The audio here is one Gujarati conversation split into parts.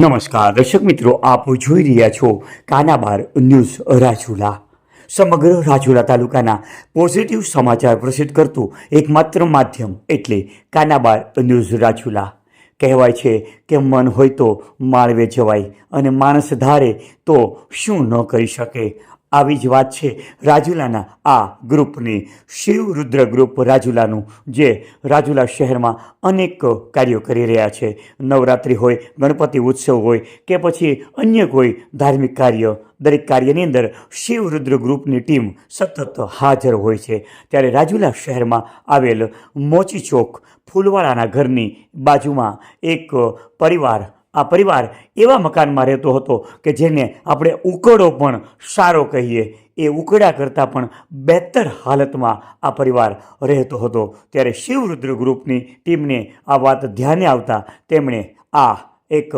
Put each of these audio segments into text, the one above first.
નમસ્કાર, દર્શક મિત્રો, આપ જોઈ રહ્યા છો કાનાબાર ન્યૂઝ રાજુલા. સમગ્ર રાજુલા તાલુકાના પોઝિટિવ સમાચાર પ્રસિદ્ધ કરતું એકમાત્ર માધ્યમ એટલે કાનાબાર ન્યૂઝ રાજુલા. કહેવાય છે કે મન હોય તો માળવે જવાય અને માણસ ધારે તો શું ન કરી શકે? આવી જ વાત છે. રાજુલાના આ ગ્રુપની શિવ રુદ્ર ગ્રુપ રાજુલાનું, જે રાજુલા શહેરમાં અનેક કાર્યો કરી રહ્યા છે. નવરાત્રિ હોય, ગણપતિ ઉત્સવ હોય કે પછી અન્ય કોઈ ધાર્મિક કાર્ય, દરેક કાર્યની અંદર શિવ રુદ્ર ગ્રુપની ટીમ સતત હાજર હોય છે. ત્યારે રાજુલા શહેરમાં આવેલ મોચી ચોક ફૂલવાળાના ઘરની બાજુમાં એક પરિવાર આ પરિવાર એવા મકાનમાં રહેતો હતો કે જેને આપણે ઉકળો પણ સારો કહીએ. એ ઉકળા કરતાં પણ બહેતર હાલતમાં આ પરિવાર રહેતો હતો. ત્યારે શિવરુદ્ર ગ્રુપની ટીમને આ વાત ધ્યાને આવતા તેમણે આ એક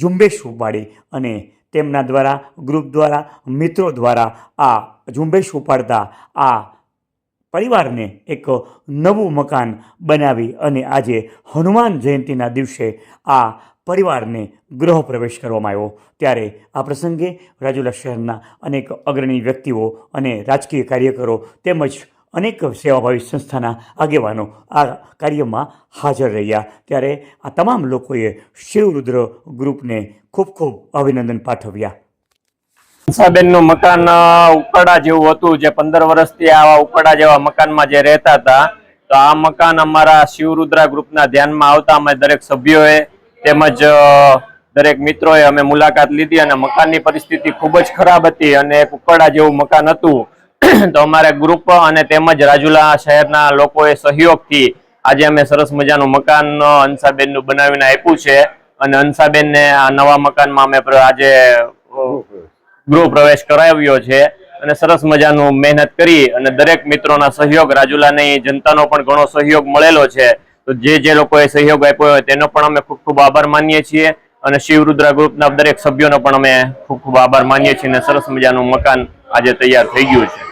ઝુંબેશ ઉપાડી અને તેમના દ્વારા, ગ્રુપ દ્વારા, મિત્રો દ્વારા આ ઝુંબેશ ઉપાડતા આ પરિવારને એક નવું મકાન બનાવી અને આજે હનુમાન જયંતિના દિવસે આ પરિવારને ગૃહ પ્રવેશ કરવામાં આવ્યો. ત્યારે આ પ્રસંગે રાજુલા શહેરના અનેક અગ્રણી વ્યક્તિઓ અને રાજકીય કાર્યકરો તેમજ અનેક સેવાભાવી સંસ્થાના આગેવાનો આ કાર્યમાં હાજર રહ્યા. ત્યારે આ તમામ લોકોએ શિવરુદ્ર ગ્રુપને ખૂબ ખૂબ અભિનંદન પાઠવ્યા. હંસાબેનનું મકાન ઉકડા જેવું હતું, જે પંદર વર્ષથી આવા ઉકડા જેવા મકાનમાં જે રહેતા હતા. તો આ મકાન અમારા શિવરુદ્રા ગ્રુપના ધ્યાનમાં આવતા અમે દરેક સભ્યોએ તેમજ દરેક મિત્રોએ અમે મુલાકાત લીધી અને મકાનની પરિસ્થિતિ ખૂબ જ ખરાબ હતી અને કુકડા જેવું મકાન હતું. તો અમારે ગ્રુપ અને તેમજ રાજુલા શહેરના લોકોએ સહયોગથી આજે અમે સરસ મજાનું મકાન અંસાબેનનું બનાવીને આપ્યું છે. અને અંસાબેનને આ નવા મકાનમાં અમે આજે ગૃહ પ્રવેશ કરાવ્યો છે અને સરસ મજાનું મહેનત કરી અને દરેક મિત્રોના સહયોગ, રાજુલાની જનતાનો પણ ઘણો સહયોગ મળેલો છે. તો જે જે લોકોએ સહયોગ આપ્યો હોય તેનો પણ અમે ખૂબ ખૂબ આભાર માનીએ છીએ. અને શિવરુદ્રા ગ્રુપના દરેક સભ્યોનો પણ અમે ખૂબ ખૂબ આભાર માનીએ છીએ અને સરસ મજાનું મકાન આજે તૈયાર થઈ ગયું છે.